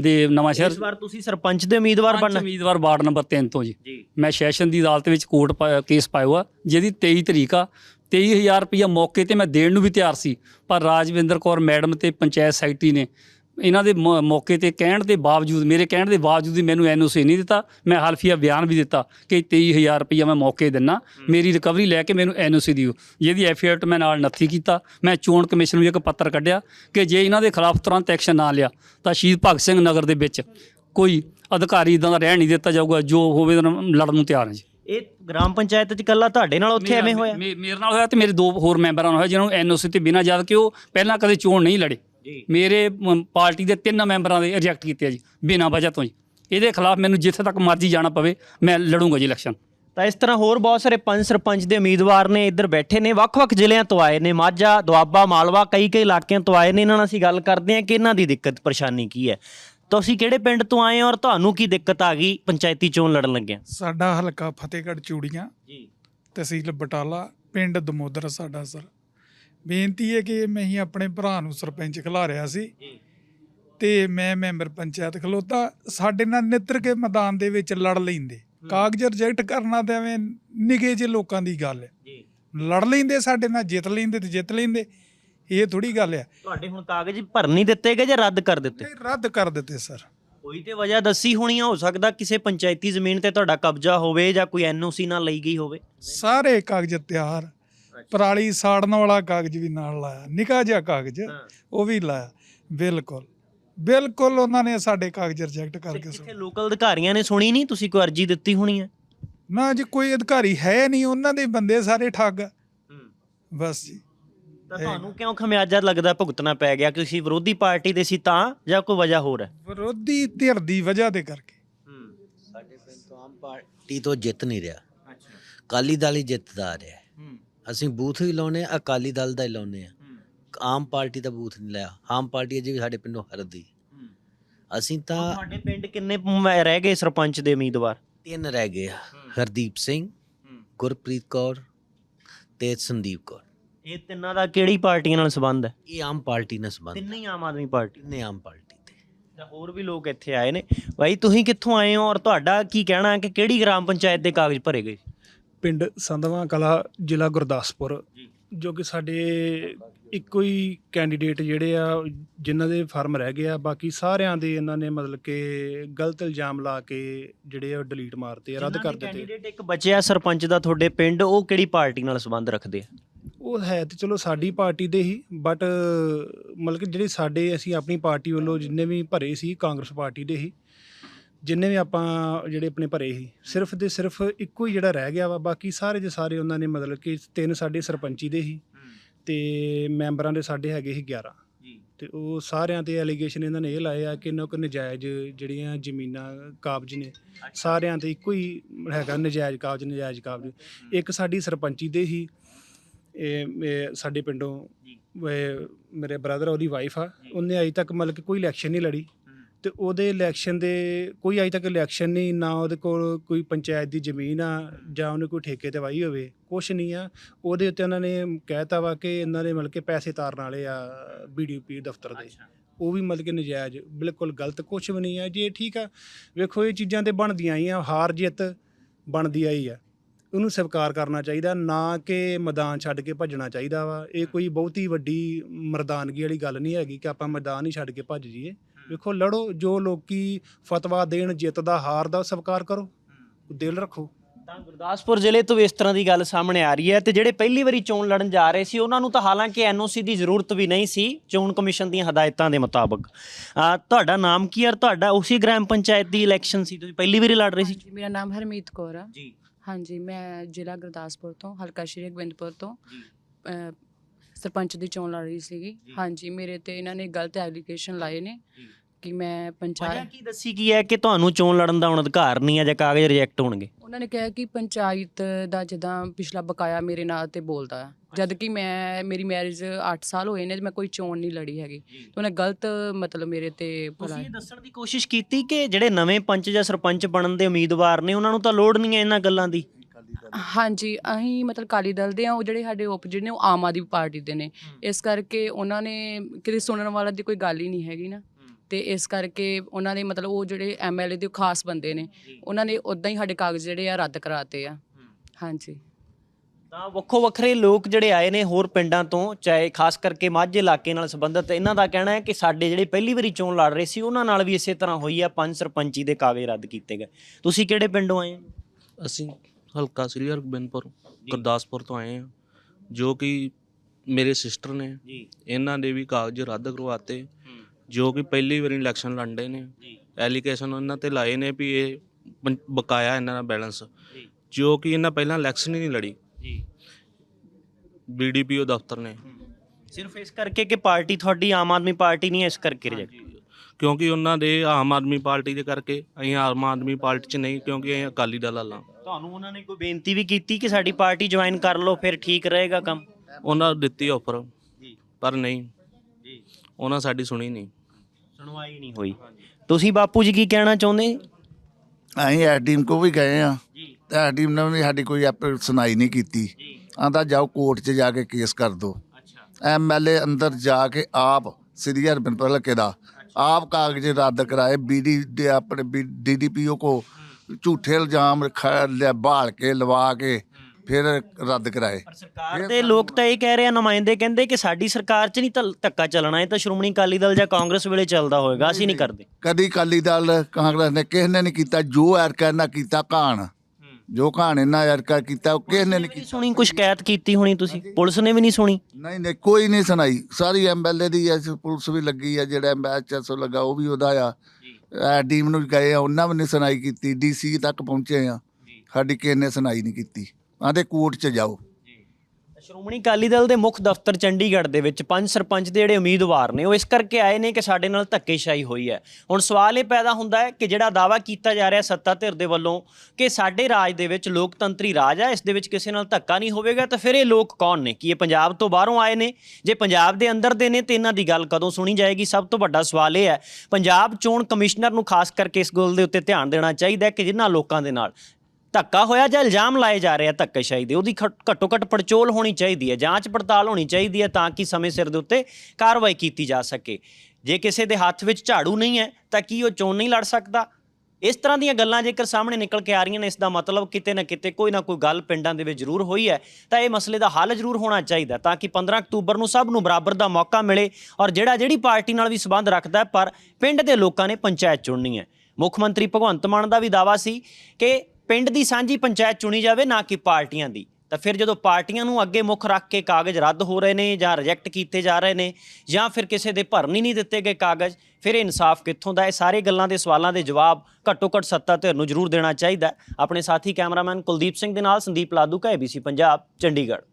ਦੇ ਨਵਾਂ ਸ਼ਹਿਰ ਇਸ ਵਾਰ ਤੁਸੀਂ ਸਰਪੰਚ ਦੇ ਉਮੀਦਵਾਰ ਪੰਜ ਬਣਨਾ। ਉਮੀਦਵਾਰ ਵਾਰਡ ਨੰਬਰ 3 ਤੋਂ ਜੀ। ਜੀ। ਮੈਂ ਸੈਸ਼ਨ ਦੀ ਅਦਾਲਤ ਵਿੱਚ ਕੋਰਟ ਪਾ- ਕੇਸ ਪਾਇਆ ਹੋਇਆ ਜਿਹਦੀ 23 ਤਰੀਕ ਆ। 23000 ਰੁਪਇਆ ਮੌਕੇ ਤੇ ਮੈਂ ਦੇਣ ਨੂੰ ਵੀ ਤਿਆਰ ਸੀ ਪਰ ਰਾਜਵਿੰਦਰ ਕੌਰ ਮੈਡਮ ਤੇ ਪੰਚਾਇਤ ਸੈਕਟਰੀ ਨੇ ਇਹਨਾਂ ਦੇ ਮੌਕੇ ਤੇ ਕਹਿਣ ਦੇ ਬਾਵਜੂਦ ਮੇਰੇ ਕਹਿਣ ਦੇ ਬਾਵਜੂਦ ਹੀ ਮੈਨੂੰ ਐਨਓਸੀ ਨਹੀਂ ਦਿੱਤਾ ਮੈਂ ਹਲਫੀਆ ਬਿਆਨ ਵੀ ਦਿੱਤਾ ਕਿ 23000 ਰੁਪਈਆ ਮੈਂ ਮੌਕੇ ਦਿੰਨਾ ਮੇਰੀ ਰਿਕਵਰੀ ਲੈ ਕੇ ਮੈਨੂੰ ਐਨਓਸੀ ਦਿਓ। ਜਿਹਦੀ ਐਫਆਈਆਰ ਮੈਂ ਨਾਲ ਨੱਥੀ ਕੀਤਾ ਮੈਂ ਚੋਣ ਕਮਿਸ਼ਨ ਨੂੰ ਇੱਕ ਪੱਤਰ ਕੱਢਿਆ ਕਿ ਜੇ ਇਹਨਾਂ ਦੇ ਖਿਲਾਫ ਤੁਰੰਤ ਐਕਸ਼ਨ ਨਾ ਲਿਆ ਤਾਂ ਸ਼ਹੀਦ ਭਗਤ ਸਿੰਘ ਨਗਰ ਦੇ ਵਿੱਚ ਕੋਈ ਅਧਿਕਾਰੀ ਇਦਾਂ ਦਾ ਰਹਿਣ ਨਹੀਂ ਦਿੱਤਾ ਜਾਊਗਾ ਜੋ ਹੋਵੇ ਲੜਨ ਨੂੰ ਤਿਆਰ ਹਾਂ ਜੀ। ਇਹ ਗ੍ਰਾਮ ਪੰਚਾਇਤ 'ਚ ਇਕੱਲਾ ਤੁਹਾਡੇ ਨਾਲ ਉੱਥੇ ਐਵੇਂ ਹੋਇਆ? ਮੇਰੇ ਨਾਲ ਹੋਇਆ ਤੇ ਮੇਰੇ ਦੋ ਹੋਰ ਮੈਂਬਰਾਂ ਨਾਲ ਹੋਇਆ ਜਿਹਨਾਂ ਨੂੰ ਐਨਓਸੀ ਤੇ ਬਿਨਾਂ ਜਦ ਕਿ ਉਹ ਪਹਿਲਾਂ ਕਦੇ ਚੋਣ ਨਹੀਂ ਲੜੇ। ਜੀ। ਮੇਰੇ ਮ, ਪਾਰਟੀ ਦੇ ਤਿੰਨ ਮੈਂਬਰਾਂ ਦੇ ਰਿਜੈਕਟ ਕੀਤੇ ਆ ਜੀ ਬਿਨਾਂ ਵਜ੍ਹਾ ਤੋਂ ਜੀ। ਇਹਦੇ ਖਿਲਾਫ ਮੈਨੂੰ ਜਿੱਥੇ ਤੱਕ ਮਰਜ਼ੀ ਜਾਣਾ ਪਵੇ ਮੈਂ ਲੜੂੰਗਾ ਜੀ ਇਲੈਕਸ਼ਨ ਤਾਂ ਇਸ ਤਰ੍ਹਾਂ ਹੋਰ ਬਹੁਤ ਸਾਰੇ ਪੰਚ ਸਰਪੰਚ ਦੇ ਉਮੀਦਵਾਰ ਨੇ ਇੱਧਰ ਬੈਠੇ ਨੇ ਵੱਖ-ਵੱਖ ਜ਼ਿਲ੍ਹਿਆਂ ਤੋਂ ਆਏ ਨੇ ਮਾਝਾ ਦੁਆਬਾ ਮਾਲਵਾ ਕਈ ਕਈ ਇਲਾਕਿਆਂ ਤੋਂ ਆਏ ਨੇ। ਇਹਨਾਂ ਨਾਲ ਅਸੀਂ ਗੱਲ ਕਰਦੇ ਹਾਂ ਕਿ ਇਹਨਾਂ ਦੀ ਦਿੱਕਤ ਪਰੇਸ਼ਾਨੀ ਕੀ ਹੈ। ਤੁਸੀਂ ਕਿਹੜੇ ਪਿੰਡ ਤੋਂ ਆਏ ਹੋ ਔਰ ਤੁਹਾਨੂੰ ਕੀ ਦਿੱਕਤ ਆ ਗਈ ਪੰਚਾਇਤੀ ਚੋਣ ਲੜਨ ਲੱਗਿਆ? ਸਾਡਾ ਹਲਕਾ ਫਤਿਹਗੜ੍ਹ ਚੂੜੀਆਂ ਜੀ। ਤਹਿਸੀਲ ਬਟਾਲਾ ਪਿੰਡ ਦਮੋਦਰ ਸਾਡਾ ਸਰ। ਬੇਨਤੀ ਹੈ ਕਿ ਮੈਂ ਹੀ ਆਪਣੇ ਭਰਾ ਨੂੰ ਸਰਪੰਚ ਖਿਲਾਰਿਆ ਸੀ ਜੀ। ਤੇ ਮੈਂ ਮੈਂਬਰ ਪੰਚਾਇਤ ਖਲੋਤਾ। ਸਾਡੇ ਨਾਲ ਨਿੱਤਰ ਕੇ ਮੈਦਾਨ ਦੇ ਵਿੱਚ ਲੜ ਲੈਂਦੇ। ਕਾਗਜ਼ ਰਿਜੈਕਟ ਕਰਨਾ ਤੇ ਐਵੇਂ ਨਿਗੇ ਜਿਹੇ ਲੋਕਾਂ ਦੀ ਗੱਲ ਹੈ। ਜੀ। ਲੜ ਲੈਂਦੇ ਸਾਡੇ ਨਾਲ ਜਿੱਤ ਲੈਂਦੇ ਤੇ ਜਿੱਤ ਲੈਂਦੇ। ਇਹ ਥੋੜੀ ਗੱਲ ਹੈ। ਤੁਹਾਡੇ ਹੁਣ ਕਾਗਜ਼ ਭਰ ਨਹੀਂ ਦਿੱਤੇ ਗਏ ਜਾਂ ਰੱਦ ਕਰ ਦਿੱਤੇ? ਰੱਦ ਕਰ ਦਿੱਤੇ ਸਰ। ਕੋਈ ਤੇ ਵਜ੍ਹਾ ਦੱਸੀ ਹੋਣੀ ਆ ਹੋ ਸਕਦਾ ਕਿਸੇ ਪੰਚਾਇਤੀ ਜ਼ਮੀਨ ਤੇ ਤੁਹਾਡਾ ਕਬਜ਼ਾ ਹੋਵੇ ਜਾਂ ਕੋਈ ਐਨਓਸੀ ਨਾਲ ਲਈ ਗਈ ਹੋਵੇ। ਸਾਰੇ ਕਾਗਜ਼ ਤਿਆਰ। ਪਰਾਲੀ ਸਾੜਨ ਵਾਲਾ ਕਾਗਜ਼ ਵੀ ਨਾਲ ਲਾਇਆ ਨਿੱਕਾ ਜਿਹਾ ਕਾਗਜ਼ ਉਹ ਵੀ ਲਾਇਆ ਬਿਲਕੁਲ। ਬਿਲਕੁਲ ਉਹਨਾਂ ਨੇ ਸਾਡੇ ਕਾਗਜ਼ ਰਿਜੈਕਟ ਕਰਕੇ ਸੁੱਟ- ਲੋਕਲ ਅਧਿਕਾਰੀਆਂ ਨੇ ਸੁਣੀ ਨਹੀਂ? ਤੁਸੀਂ ਕੋਈ ਅਰਜੀ ਦਿੱਤੀ ਹੋਣੀ ਹੈ? ਨਾ ਜੀ ਕੋਈ ਅਧਿਕਾਰੀ ਹੈ ਨਹੀਂ ਉਹਨਾਂ ਦੇ ਬੰਦੇ ਸਾਰੇ ਠੱਗ। ਆ। ਬਸ ਜੀ। ਤਾਂ ਤੁਹਾਨੂੰ ਕਿਉਂ ਖਮਿਆਜਾ ਲੱਗਦਾ ਭੁਗਤਣਾ ਪੈ ਗਿਆ? ਕਿਸੇ ਵਿਰੋਧੀ ਪਾਰਟੀ ਦੇ ਸੀ ਤਾਂ ਜਾਂ ਕੋਈ ਵਜ੍ਹਾ ਹੋਰ ਹੈ? ਵਿਰੋਧੀ ਧਿਰ ਦੀ ਵਜ੍ਹਾ ਦੇ ਕਰਕੇ। ਸਾਡੇ ਪਿੰਡ ਤੋਂ ਆਮ ਪਾਰਟੀ ਤੋਂ ਜਿੱਤ ਨਹੀਂ ਰਿਹਾ। ਅਕਾਲੀ ਦਲ ਹੀ ਜਿੱਤਦਾ ਆ ਰਿਹਾ। ਅਸੀਂ ਬੂਥ ਵੀ ਲਾਉਨੇ ਆ ਅਕਾਲੀ ਦਲ ਦਾ ਹੀ ਲਾਉਨੇ ਆ ਆਮ ਪਾਰਟੀ ਦਾ ਬੂਥ ਨਹੀਂ ਲਿਆ। ਆਮ ਪਾਰਟੀ ਅਜੇ ਵੀ ਸਾਡੇ ਪਿੰਡੋਂ ਹਰਦੀ। ਅਸੀਂ ਤਾਂ ਤੁਹਾਡੇ ਪਿੰਡ ਕਿੰਨੇ ਮ- ਰਹਿ ਗਏ ਸਰਪੰਚ ਦੇ ਉਮੀਦਵਾਰ? ਤਿੰਨ ਰਹਿ ਗਏ ਆ। ਹਰਦੀਪ ਸਿੰਘ ਗੁਰਪ੍ਰੀਤ ਕੌਰ ਤੇ ਸੰਦੀਪ ਕੌਰ। ਇਹ ਤਿੰਨਾਂ ਦਾ ਕਿਹੜੀ ਪਾਰਟੀਆਂ ਨਾਲ ਸੰਬੰਧ ਹੈ? ਇਹ ਆਮ ਪਾਰਟੀ ਨਾਲ ਸੰਬੰਧ ਤਿੰਨੇ ਹੀ ਆਮ ਆਦਮੀ ਪਾਰਟੀ। ਤਿੰਨੇ ਆਮ ਪਾਰਟੀ ਤੇ ਤਾਂ ਹੋਰ ਵੀ ਲੋਕ ਇੱਥੇ ਆਏ ਨੇ। ਬਾਈ ਤੁਸੀਂ ਕਿੱਥੋਂ ਆਏ ਹੋ ਔਰ ਤੁਹਾਡਾ ਕੀ ਕਹਿਣਾ ਹੈ ਕਿ ਕਿਹੜੀ ਗ੍ਰਾਮ ਪੰਚਾਇਤ ਦੇ ਕਾਗਜ਼ ਭਰੇ ਗਏ ਪਿੰਡ ਸੰਧਵਾ ਕਲਾ ਜ਼ਿਲ੍ਹਾ ਗੁਰਦਾਸਪੁਰ ਜੀ। ਕਿ ਸਾਡੇ ਇੱਕੋ ਹੀ ਕੈਂਡੀਡੇਟ ਜਿਹੜੇ ਆ ਜਿਨ੍ਹਾਂ ਦੇ ਫਾਰਮ ਰਹਿ ਗਏ ਆ ਬਾਕੀ ਸਾਰਿਆਂ ਦੇ ਇਹਨਾਂ ਨੇ ਮਤਲਬ ਕਿ ਗਲਤ ਇਲਜ਼ਾਮ ਲਾ ਕੇ ਜਿਹੜੇ ਆ ਡਿਲੀਟ ਮਾਰਤੇ ਆ ਰੱਦ ਕਰ ਦਿੱਤੇ ਕੈਂਡੀਡੇਟ ਇੱਕ ਬਚਿਆ ਸਰਪੰਚ ਦਾ ਤੁਹਾਡੇ ਪਿੰਡ ਉਹ ਕਿਹੜੀ ਪਾਰਟੀ ਨਾਲ ਸੰਬੰਧ ਰੱਖਦੇ ਆ ਉਹ ਹੈ ਤੇ ਚਲੋ ਸਾਡੀ ਪਾਰਟੀ ਦੇ ਹੀ ਬਟ ਮਤਲਬ ਕਿ ਜਿਹੜੇ ਸਾਡੇ ਅਸੀਂ ਆਪਣੀ ਪਾਰਟੀ ਵੱਲੋਂ ਜਿੰਨੇ ਵੀ ਭਰੇ ਸੀ ਕਾਂਗਰਸ ਪਾਰਟੀ ਦੇ ਹੀ ਜਿੰਨੇ ਵੀ ਆਪਾਂ ਜਿਹੜੇ ਆਪਣੇ ਭਰੇ ਸੀ ਸਿਰਫ ਤੇ ਸਿਰਫ ਇੱਕੋ ਹੀ ਜਿਹੜਾ ਰਹਿ ਗਿਆ ਵਾ ਬਾਕੀ ਸਾਰੇ ਦੇ ਸਾਰੇ ਉਹਨਾਂ ਨੇ ਮਤਲਬ ਕਿ ਤਿੰਨ ਸਾਡੇ ਸਰਪੰਚੀ ਦੇ ਹੀ। ਤੇ ਮੈਂਬਰਾਂ ਦੇ ਸਾਡੇ ਹੈਗੇ ਸੀ 11 ਜੀ। ਤੇ ਉਹ ਸਾਰਿਆਂ ਤੇ ਐਲੀਗੇਸ਼ਨ ਇਹਨਾਂ ਨੇ ਇਹ ਲਾਏ ਆ ਕਿ ਇਹਨਾਂ ਕੋਲ ਨਜਾਇਜ਼ ਜਿਹੜੀਆਂ ਜ਼ਮੀਨਾਂ ਕਾਬਜ ਨੇ ਸਾਰਿਆਂ ਤੇ ਇੱਕੋ ਹੀ ਹੈਗਾ ਨਜਾਇਜ਼ ਕਾਬਜ ਨਜਾਇਜ਼ ਕਾਬਜ। ਇੱਕ ਸਾਡੀ ਸਰਪੰਚੀ ਦੇ ਹੀ ਇਹ ਸਾਡੇ ਪਿੰਡੋਂ ਮੇਰੇ ਬ੍ਰਦਰ ਉਹਦੀ ਵਾਈਫ ਆ। ਉਹਨੇ ਅਜੇ ਤੱਕ ਮਤਲਬ ਕਿ ਕੋਈ ਇਲੈਕਸ਼ਨ ਨਹੀਂ ਲੜੀ। ਤੇ ਉਹਦੇ ਇਲੈਕਸ਼ਨ ਦੇ ਕੋਈ ਅਜੇ ਤੱਕ ਇਲੈਕਸ਼ਨ ਨਹੀਂ ਨਾ ਉਹਦੇ ਕੋਲ ਕੋਈ ਪੰਚਾਇਤ ਦੀ ਜ਼ਮੀਨ ਆ ਜਾਂ ਉਹਨੇ ਕੋਈ ਠੇਕੇ ਤੇ ਵਾਈ ਹੋਵੇ ਕੁਛ ਨਹੀਂ ਆ। ਉਹਦੇ ਉੱਤੇ ਉਹਨਾਂ ਨੇ ਕਹਿਤਾ ਵਾ ਕਿ ਇਹਨਾਂ ਦੇ ਮਤਲਬ ਕਿ ਪੈਸੇ ਤਾਰਨ ਵਾਲੇ ਆ ਬੀਡੀਪੀ ਦਫ਼ਤਰ ਦੇ। ਉਹ ਵੀ ਮਤਲਬ ਕਿ ਨਜਾਇਜ਼ ਬਿਲਕੁਲ ਗਲਤ ਕੁਛ ਵੀ ਨਹੀਂ ਆ। ਜੇ ਠੀਕ ਆ ਵੇਖੋ ਇਹ ਚੀਜ਼ਾਂ ਤੇ ਬਣਦੀਆਂ ਆਈਆਂ ਹਾਰ ਜਿੱਤ ਬਣਦੀ ਆਈ ਆ। ਉਹਨੂੰ ਸਵੀਕਾਰ ਕਰਨਾ ਚਾਹੀਦਾ ਨਾ ਕਿ ਮੈਦਾਨ ਛੱਡ ਕੇ ਭੱਜਣਾ ਚਾਹੀਦਾ ਵਾ। ਇਹ ਕੋਈ ਬਹੁਤੀ ਵੱਡੀ ਮਰਦਾਨਗੀ ਵਾਲੀ ਗੱਲ ਨਹੀਂ ਹੈਗੀ ਕਿ ਆਪਾਂ ਮੈਦਾਨ ਹੀ ਛੱਡ ਕੇ ਭੱਜ ਜਾਈਏ। ਵੇਖੋ ਲੜੋ ਜੋ ਲੋਕੀ ਫਤਵਾ ਦੇਣ ਜਿੱਤ ਦਾ ਹਾਰ ਦਾ ਸਵੀਕਾਰ ਕਰੋ। ਦਿਲ ਰੱਖੋ। ਤਾਂ ਗੁਰਦਾਸਪੁਰ ਜ਼ਿਲ੍ਹੇ ਤੋਂ ਵੀ ਇਸ ਤਰ੍ਹਾਂ ਦੀ ਗੱਲ ਸਾਹਮਣੇ ਆ ਰਹੀ ਹੈ ਤੇ ਜਿਹੜੇ ਪਹਿਲੀ ਵਾਰੀ ਚੋਣ ਲੜਨ ਜਾ ਰਹੇ ਸੀ ਉਹਨਾਂ ਨੂੰ ਤਾਂ ਹਾਲਾਂਕਿ ਐਨਓਸੀ ਦੀ ਜ਼ਰੂਰਤ ਵੀ ਨਹੀਂ ਸੀ ਚੋਣ ਕਮਿਸ਼ਨ ਦੀਆਂ ਹਦਾਇਤਾਂ ਦੇ ਮੁਤਾਬਕ। ਆ ਤੁਹਾਡਾ ਨਾਮ ਕੀ ਹੈ ਤੁਹਾਡਾ ਉਸੇ ਗ੍ਰਾਮ ਪੰਚਾਇਤ ਦੀ ਇਲੈਕਸ਼ਨ ਸੀ ਤੁਸੀਂ ਪਹਿਲੀ ਵਾਰੀ ਲੜ ਰਹੇ ਸੀ? ਮੇਰਾ ਨਾਮ ਹਰਮੀਤ ਕੌਰ ਆ। ਜੀ। ਹਾਂਜੀ ਮੈਂ ਜ਼ਿਲ੍ਹਾ ਗੁਰਦਾਸਪੁਰ ਤੋਂ ਹਲਕਾ ਸ਼੍ਰੀ ਗੋਬਿੰਦਪੁਰ ਤੋਂ। ਸਰਪੰਚ ਦੀ ਚੋਣ ਲੜ ਰਹੀ ਸੀਗੀ। ਹਾਂਜੀ ਮੇਰੇ ਤੇ ਇਹਨਾਂ ਨੇ ਗਲਤ ਐਲੀਗੇਸ਼ਨ ਲਾਏ ਨੇ। ਕਿ ਮੈਂ ਵਜ੍ਹਾ ਪੰਚਾਇਤ ਕੀ ਦੱਸੀ ਕੀ ਹੈ ਕਿ ਤੁਹਾਨੂੰ ਚੋਣ ਲੜਨ ਦਾ ਹੁਣ ਅਧਿਕਾਰ ਨਹੀਂ ਹੈ ਜਾਂ ਕਾਗਜ਼ ਰਿਜੈਕਟ ਹੋਣਗੇ? ਉਹਨਾਂ ਨੇ ਕਿਹਾ ਕਿ ਪੰਚਾਇਤ ਦਾ ਜਿੱਦਾਂ ਪਿਛਲਾ ਬਕਾਇਆ ਮੇਰੇ ਨਾਂ ਤੇ ਬੋਲਦਾ ਜਦ ਕਿ ਮੈਂ ਮੇਰੀ ਮੈਰਿਜ 8 ਸਾਲ ਹੋਏ ਨੇ ਤੇ ਮੈਂ ਕੋਈ ਚੋਣ ਨਹੀਂ ਲੜੀ ਹੈਗੀ। ਤੇ ਉਹਨੇ ਗਲਤ ਮਤਲਬ ਮੇਰੇ ਤੇ ਤੁਸੀਂ ਦੱਸਣ ਦੀ ਕੋਸ਼ਿਸ਼ ਕੀਤੀ ਕਿ ਜਿਹੜੇ ਨਵੇਂ ਪੰਚ ਜਾਂ ਸਰਪੰਚ ਬਣਨ ਦੇ ਉਮੀਦਵਾਰ ਨੇ ਉਹਨਾਂ ਨੂੰ ਤਾਂ ਲੋੜ ਨਹੀਂ ਹੈ ਇਹਨਾਂ ਗੱਲਾਂ ਦੀ? ਹਾਂਜੀ ਅਸੀਂ ਮਤਲਬ ਕਾਲੀ ਦਲ ਦੇ ਆ ਉਹ ਜਿਹੜੇ ਸਾਡੇ ਓਪੋਜਿਟ ਨੇ ਉਹ ਆਮ ਆਦਮੀ ਪਾਰਟੀ ਦੇ ਨੇ। ਇਸ ਕਰਕੇ ਉਹਨਾਂ ਨੇ ਕਿਤੇ ਸੁਣਨ ਵਾਲਾ ਦੀ ਕੋਈ ਗੱਲ ਹੀ ਨਹੀਂ ਹੈਗੀ ਨਾ। ਤੇ ਇਸ ਕਰਕੇ ਉਹਨਾਂ ਨੇ ਮਤਲਬ ਉਹ ਜਿਹੜੇ ਐਮਐਲਏ ਦੇ ਖਾਸ ਬੰਦੇ ਨੇ ਉਹਨਾਂ ਨੇ ਉਦਾਂ ਹੀ ਸਾਡੇ ਕਾਗਜ਼ ਜਿਹੜੇ ਆ ਰੱਦ ਕਰਾਤੇ ਆ। ਹਾਂਜੀ। ਤਾਂ ਵੱਖੋ ਵੱਖਰੇ ਲੋਕ ਜਿਹੜੇ ਆਏ ਨੇ ਹੋਰ ਪਿੰਡਾਂ ਤੋਂ ਚਾਹੇ ਖਾਸ ਕਰਕੇ ਮਾਝੇ ਇਲਾਕੇ ਨਾਲ ਸੰਬੰਧਿਤ ਇਹਨਾਂ ਦਾ ਕਹਿਣਾ ਹੈ ਕਿ ਸਾਡੇ ਜਿਹੜੇ ਪਹਿਲੀ ਵਾਰੀ ਚੋਣ ਲੜ ਰਹੇ ਸੀ ਉਹਨਾਂ ਨਾਲ ਵੀ ਇਸੇ ਤਰ੍ਹਾਂ ਹੋਈ ਆ ਪੰਜ ਸਰਪੰਚੀ ਦੇ ਕਾਗਜ਼ ਰੱਦ ਕੀਤੇ ਗਏ। ਤੁਸੀਂ ਕਿਹੜੇ ਪਿੰਡੋਂ ਆਏ ਹੋ? ਅਸੀਂ ਹਲਕਾ ਸ੍ਰੀ ਹਰਗੋਬਿੰਦਪੁਰ ਗੁਰਦਾਸਪੁਰ ਤੋਂ ਆਏ ਹਾਂ ਜੋ ਕਿ ਮੇਰੇ ਸਿਸਟਰ ਨੇ। ਜੀ। ਇਹਨਾਂ ਦੇ ਵੀ ਕਾਗਜ਼ ਰੱਦ ਕਰਵਾਤੇ ਜੋ ਕਿ ਪਹਿਲੀ ਵਾਰੀ ਇਲੈਕਸ਼ਨ ਲੜਦੇ ਨੇ। ਜੀ। ਐਲੀਗੇਸ਼ਨ ਉਹਨਾਂ ਤੇ ਲਾਏ ਨੇ ਵੀ ਇਹ ਬੰ- ਬਕਾਇਆ ਇਹਨਾਂ ਦਾ ਬੈਲੈਂਸ ਜੀ। ਜੋ ਕਿ ਇਹਨਾਂ ਪਹਿਲਾਂ ਇਲੈਕਸ਼ਨ ਹੀ ਨਹੀਂ ਲੜੀ। ਜੀ। ਬੀਡੀਪੀਓ ਦਫ਼ਤਰ ਨੇ। ਸਿਰਫ ਇਸ ਕਰਕੇ ਕਿ ਪਾਰਟੀ ਤੁਹਾਡੀ ਆਮ ਆਦਮੀ ਪਾਰਟੀ ਨਹੀਂ ਹੈ ਇਸ ਕਰਕੇ ਰਿਜੈਕਟ ਕਿਉਂਕਿ ਉਹਨਾਂ ਦੇ ਆਮ ਆਦਮੀ ਪਾਰਟੀ ਦੇ ਕਰਕੇ ਅਸੀਂ ਆਮ ਆਦਮੀ ਪਾਰਟੀ 'ਚ ਨਹੀਂ ਕਿਉਂਕਿ ਅਸੀਂ ਅਕਾਲੀ ਦਲ ਵਾਲਾ ਤੁਹਾਨੂੰ ਉਹਨਾਂ ਨੇ ਕੋਈ ਬੇਨਤੀ ਵੀ ਕੀਤੀ ਕਿ ਸਾਡੀ ਪਾਰਟੀ ਜੁਆਇਨ ਕਰ ਲਓ ਫਿਰ ਠੀਕ ਰਹੇਗਾ ਕੰਮ? ਉਹਨਾਂ ਨੂੰ ਦਿੱਤੀ ਆਫਰ ਜੀ। ਪਰ ਨਹੀਂ। ਜੀ। ਉਹਨਾਂ ਸਾਡੀ ਸੁਣੀ ਨਹੀਂ। ਸੁਣਵਾਈ ਨਹੀਂ ਹੋਈ। ਤੁਸੀਂ ਬਾਪੂ ਜੀ ਕੀ ਕਹਿਣਾ ਚਾਹੁੰਦੇ? ਅਸੀਂ ਐਸਡੀਐਮ ਕੋ ਵੀ ਗਏ ਆ ਜੀ। ਤੇ ਐਸਡੀਐਮ ਨੇ ਵੀ ਸਾਡੀ ਕੋਈ ਐਪ ਸੁਣਾਈ ਨਹੀਂ ਕੀਤੀ। ਆਂਦਾ ਜਾਓ ਕੋਰਟ 'ਚ ਜਾ ਕੇ ਕੇਸ ਕਰ ਦਿਓ ਅੱਛਾ। ਐਮਐਲਏ ਅੰਦਰ ਜਾ ਕੇ ਆਪ ਸ੍ਰੀ ਹਰਬਿੰਦਰ ਹਲਕੇ ਦਾ ਆਪ ਕਾਗਜ਼ ਰੱਦ ਕਰਾਏ ਬੀਡੀ ਦੇ ਆਪਣੇ ਡੀਡੀਪੀਓ ਕੋ ਝੂਠੇ ਇਲਜ਼ਾਮ ਬਾਲ ਕੇ ਲਵਾ ਕੇ ਫਿਰ ਰੱਦ ਕਰਾਏ। ਪਰ ਸਰਕਾਰ ਦੇ ਲੋਕ ਤਾਂ ਇਹ ਕਹਿ ਰਹੇ ਆ ਨੁਮਾਇੰਦੇ ਕਹਿੰਦੇ ਕਿ ਸਾਡੀ ਸਰਕਾਰ 'ਚ ਨਹੀਂ ਧੱਕਾ ਚੱਲਣਾ ਇਹ ਤਾਂ ਸ਼੍ਰੋਮਣੀ ਅਕਾਲੀ ਦਲ ਜਾਂ ਕਾਂਗਰਸ ਵੇਲੇ ਚੱਲਦਾ ਹੋਵੇਗਾ ਅਸੀਂ ਨਹੀਂ ਕਰਦੇ। ਕਦੀ ਅਕਾਲੀ ਦਲ ਕਾਂਗਰਸ ਨੇ ਕਿਸੇ ਨੇ ਨਹੀਂ ਕੀਤਾ ਜੋ ਐਰਕਾ ਇਹਨਾਂ ਕੀਤਾ ਕਾਣ ਜੋ ਕਾਣ ਇਹਨਾਂ ਐਰਕਾ ਕੀਤਾ ਉਹ ਕਿਸੇ ਨੇ ਨਹੀਂ ਨਹੀਂ ਸੁਣੀ ਕੁਝ ਸ਼ਿਕਾਇਤ ਕੀਤੀ ਹੋਣੀ ਤੁਸੀਂ? ਪੁਲਿਸ ਨੇ ਵੀ ਨਹੀਂ ਸੁਣੀ? ਨਹੀਂ ਨਹੀਂ ਕੋਈ ਨਹੀਂ ਸੁਣਾਈ। ਸਾਰੀ ਐਮਐਲਏ ਦੀ ਐ ਪੁਲਿਸ ਵੀ ਲੱਗੀ ਆ ਜਿਹੜਾ ਐਮਐਚਐਸਓ ਲੱਗਾ ਉਹ ਵੀ ਉਹਦਾ ਆ। ਐ ਟੀਮ ਨੂੰ ਗਏ ਆ ਉਹਨਾਂ ਵੀ ਨਹੀਂ ਸੁਣਾਈ ਕੀਤੀ ਡੀਸੀ ਤੱਕ ਪਹੁੰਚੇ ਆ। ਸਾਡੀ ਕਿਸੇ ਨੇ ਸੁਣਾਈ ਨਹੀਂ ਕੀਤੀ। ਆਂਦੇ ਕੋਰਟ 'ਚ ਜਾਓ। ਸ਼੍ਰੋਮਣੀ ਅਕਾਲੀ ਦਲ ਦੇ ਮੁੱਖ ਦਫ਼ਤਰ ਚੰਡੀਗੜ੍ਹ ਦੇ ਵਿੱਚ ਪੰਜ ਸਰਪੰਚ ਦੇ ਜਿਹੜੇ ਉਮੀਦਵਾਰ ਨੇ, ਉਹ ਇਸ ਕਰਕੇ ਆਏ ਨੇ ਕਿ ਸਾਡੇ ਨਾਲ ਧੱਕੇਸ਼ਾਹੀ ਹੋਈ ਹੈ। ਹੁਣ ਸਵਾਲ ਇਹ ਪੈਦਾ ਹੁੰਦਾ ਹੈ ਕਿ ਜਿਹੜਾ ਦਾਵਾ ਕੀਤਾ ਜਾ ਰਿਹਾ ਸੱਤਾ ਧਿਰ ਦੇ ਵੱਲੋਂ ਕਿ ਸਾਡੇ ਰਾਜ ਦੇ ਵਿੱਚ ਲੋਕਤੰਤਰੀ ਰਾਜ ਹੈ ਇਸ ਦੇ ਵਿੱਚ ਕਿਸੇ ਨਾਲ ਧੱਕਾ ਨਹੀਂ ਹੋਵੇਗਾ, ਤਾਂ ਫਿਰ ਇਹ ਲੋਕ ਕੌਣ ਨੇ? ਕੀ ਇਹ ਪੰਜਾਬ ਤੋਂ ਬਾਹਰੋਂ ਆਏ ਨੇ? ਜੇ ਪੰਜਾਬ ਦੇ ਅੰਦਰ ਦੇ ਨੇ, ਤੇ ਇਹਨਾਂ ਦੀ ਗੱਲ ਕਦੋਂ ਸੁਣੀ ਜਾਏਗੀ? ਸਭ ਤੋਂ ਵੱਡਾ ਸਵਾਲ ਇਹ ਹੈ, ਪੰਜਾਬ ਚੋਣ ਕਮਿਸ਼ਨਰ ਨੂੰ ਖਾਸ ਕਰਕੇ ਇਸ ਗੱਲ ਦੇ ਉੱਤੇ ਧਿਆਨ ਦੇਣਾ ਚਾਹੀਦਾ ਹੈ ਕਿ ਜਿਨ੍ਹਾਂ ਲੋਕਾਂ ਦੇ ਨਾਲ ਧੱਕਾ ਹੋਇਆ ਜਾਂ ਇਲਜ਼ਾਮ ਲਾਏ ਜਾ ਰਹੇ ਆ ਧੱਕੇਸ਼ਾਹੀ ਦੇ? ਉਹਦੀ ਖਟ- ਘੱਟੋ ਘੱਟ ਪੜਚੋਲ ਹੋਣੀ ਚਾਹੀਦੀ ਹੈ ਜਾਂਚ ਪੜਤਾਲ ਹੋਣੀ ਚਾਹੀਦੀ ਹੈ ਤਾਂ ਕਿ ਸਮੇਂ ਸਿਰ ਦੇ ਉੱਤੇ ਕਾਰਵਾਈ ਕੀਤੀ ਜਾ ਸਕੇ। ਜੇ ਕਿਸੇ ਦੇ ਹੱਥ ਵਿੱਚ ਝਾੜੂ ਨਹੀਂ ਹੈ ਤਾਂ ਕੀ ਉਹ ਚੋਣ ਨਹੀਂ ਲੜ ਸਕਦਾ? ਇਸ ਤਰ੍ਹਾਂ ਦੀਆਂ ਗੱਲਾਂ ਜੇਕਰ ਸਾਹਮਣੇ ਨਿਕਲ ਕੇ ਆ ਰਹੀਆਂ ਨੇ ਇਸ ਦਾ ਮਤਲਬ ਕਿਤੇ ਨਾ ਕਿਤੇ ਕੋਈ ਨਾ ਕੋਈ ਗੱਲ ਪਿੰਡਾਂ ਦੇ ਵਿੱਚ ਜ਼ਰੂਰ ਹੋਈ ਹੈ ਤਾਂ ਇਹ ਮਸਲੇ ਦਾ ਹੱਲ ਜ਼ਰੂਰ ਹੋਣਾ ਚਾਹੀਦਾ ਤਾਂ ਕਿ 15 ਅਕਤੂਬਰ ਨੂੰ ਸਭ ਨੂੰ ਬਰਾਬਰ ਦਾ ਮੌਕਾ ਮਿਲੇ ਔਰ ਜਿਹੜਾ ਜਿਹੜੀ ਪਾਰਟੀ ਨਾਲ ਵੀ ਸੰਬੰਧ ਰੱਖਦਾ ਹੈ, ਪਰ ਪਿੰਡ ਦੇ ਲੋਕਾਂ ਨੇ ਪੰਚਾਇਤ ਚੁਣਨੀ ਹੈ। ਮੁੱਖ ਮੰਤਰੀ ਭਗਵੰਤ ਮਾਨ ਦਾ ਵੀ ਦਾਵਾ ਸੀ ਕਿ ਪਿੰਡ ਦੀ ਸਾਂਝੀ ਪੰਚਾਇਤ ਚੁਣੀ ਜਾਵੇ, ਨਾ ਕਿ ਪਾਰਟੀਆਂ ਦੀ। ਤਾਂ ਫਿਰ ਜਦੋਂ ਪਾਰਟੀਆਂ ਨੂੰ ਅੱਗੇ ਮੁੱਖ ਰੱਖ ਕੇ ਕਾਗਜ਼ ਰੱਦ ਹੋ ਰਹੇ ਨੇ ਜਾਂ ਰਿਜੈਕਟ ਕੀਤੇ ਜਾ ਰਹੇ ਨੇ ਜਾਂ ਫਿਰ ਕਿਸੇ ਦੇ ਭਰਨ ਹੀ ਨਹੀਂ ਦਿੱਤੇ ਗਏ ਕਾਗਜ਼, ਫਿਰ ਇਹ ਇਨਸਾਫ ਕਿੱਥੋਂ ਦਾ ਇਹ ਸਾਰੇ ਗੱਲਾਂ ਦੇ ਸਵਾਲਾਂ ਦੇ ਜਵਾਬ ਘੱਟੋ ਘੱਟ ਸੱਤਾ ਧਿਰ ਨੂੰ ਜ਼ਰੂਰ ਦੇਣਾ ਚਾਹੀਦਾ ਆਪਣੇ ਸਾਥੀ ਕੈਮਰਾਮੈਨ ਕੁਲਦੀਪ ਸਿੰਘ ਦੇ ਨਾਲ ਸੰਦੀਪ ਲਾਦੂ ਕਾ ABC ਪੰਜਾਬ, ਚੰਡੀਗੜ੍ਹ।